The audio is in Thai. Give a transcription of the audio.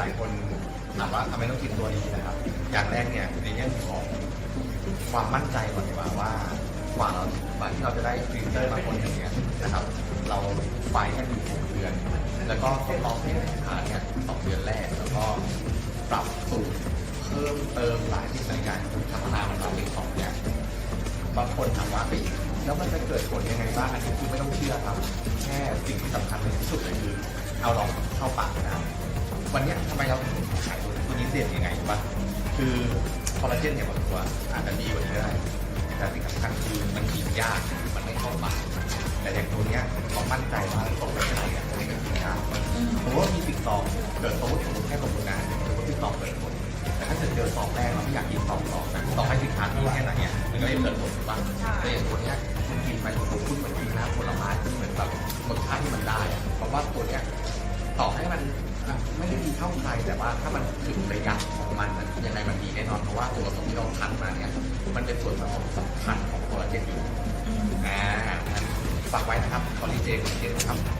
หลายคนถามว่าทำไมต้องกินตัวนี้นะครับ อย่างแรกเนี่ยในเรื่องของความมั่นใจก่อนดีกว่าว่ากว่าเรากว่าที่เราจะได้ฟิลเตอร์มาคนอย่างเงี้ยนะครับ เราไฟกันอยู่หกเดือน แล้วก็ทดลองให้สินค้าเนี่ยสองเดือนแรก แล้วก็ปรับสูตรเพิ่มเติมหลายสิ่งหลายอย่างพัฒนามันมาเป็นสองอย่างบางคนถามว่าเฮ้ยแล้วมันจะเกิดผลยังไงบ้างอันนี้คือไม่ต้องเชื่อครับ แค่สิ่งที่สำคัญที่สุดเลยคือเอาลอง วันเนี้ยทำไมเราถึงขายตัวตัวนี้เด่นยังไงรู้ปะคือคอลลาเจนเนี่ยบางตัวอาจจะดีกว่านี้ก็ได้แต่สิ่งสำคัญคือมันกินยากมันไม่เข้าปากแต่อย่างตัวเนี้ยเรามั่นใจว่าตกไปที่ไหนอะไม่ได้กินยากสมมติว่ามีสิบซองเกิดสมมติสมมติแค่สมมตินะสมมติสิบซองเกิดผลแต่ถ้าเกิดเจอซองแรกเราไม่อยากกินซองสองนะต่อให้สินค้าดีแค่ไหนเนี่ยมันก็ยังเกิดผลถูกปะแต่อย่างตัวเนี้ยคุณกินไปคุณคุณเหมือนกินน้ำผลไม้คุณเหมือนแบบรสชาติที่มันได้อะเพราะว่าตัวเนี้ยต่อให้มันอะ ไม่ได้ดีเท่าใครแต่ว่าถ้ามันถึงระยะของมันยังไงมันดีแน่นอนเพราะว่าตัวผสมที่เราคั้นมาเนี่ยมันเป็นส่วนผสมสำคัญของคอลลาเจนอยู่อ่าฝากไว้นะครับคอลลาเจนคอลลาเจนครับ